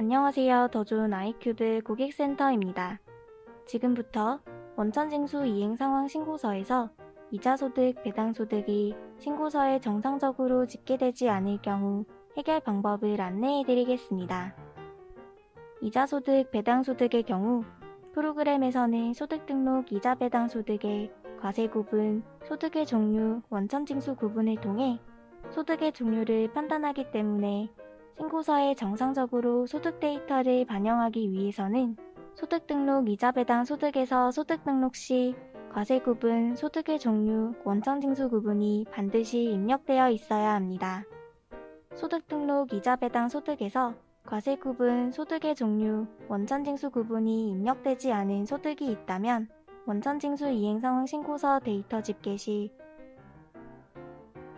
안녕하세요. 더 좋은 아이큐브 고객센터입니다. 지금부터 원천징수 이행 상황 신고서에서 이자소득, 배당소득이 신고서에 정상적으로 집계되지 않을 경우 해결 방법을 안내해 드리겠습니다. 이자소득, 배당소득의 경우 프로그램에서는 소득등록 이자 배당소득의 과세 구분, 소득의 종류, 원천징수 구분을 통해 소득의 종류를 판단하기 때문에 신고서에 정상적으로 소득 데이터를 반영하기 위해서는 소득 등록 이자 배당 소득에서 소득 등록 시 과세 구분, 소득의 종류, 원천 징수 구분이 반드시 입력되어 있어야 합니다. 소득 등록 이자 배당 소득에서 과세 구분, 소득의 종류, 원천 징수 구분이 입력되지 않은 소득이 있다면 원천 징수 이행 상황 신고서 데이터 집계 시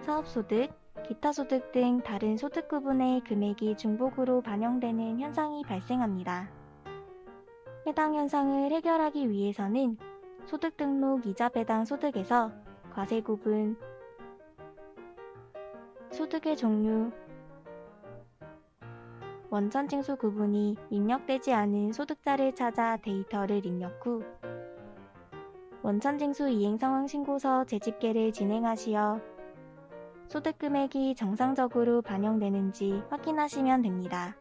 사업소득, 기타 소득 등 다른 소득 구분의 금액이 중복으로 반영되는 현상이 발생합니다. 해당 현상을 해결하기 위해서는 소득 등록 이자 배당 소득에서 과세 구분, 소득의 종류, 원천 징수 구분이 입력되지 않은 소득자를 찾아 데이터를 입력 후 원천 징수 이행 상황 신고서 재집계를 진행하시어 소득 금액이 정상적으로 반영되는지 확인하시면 됩니다.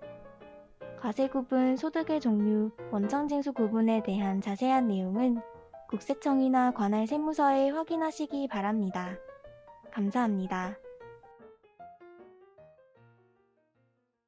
과세 구분, 소득의 종류, 원천징수 구분에 대한 자세한 내용은 국세청이나 관할 세무서에 확인하시기 바랍니다. 감사합니다.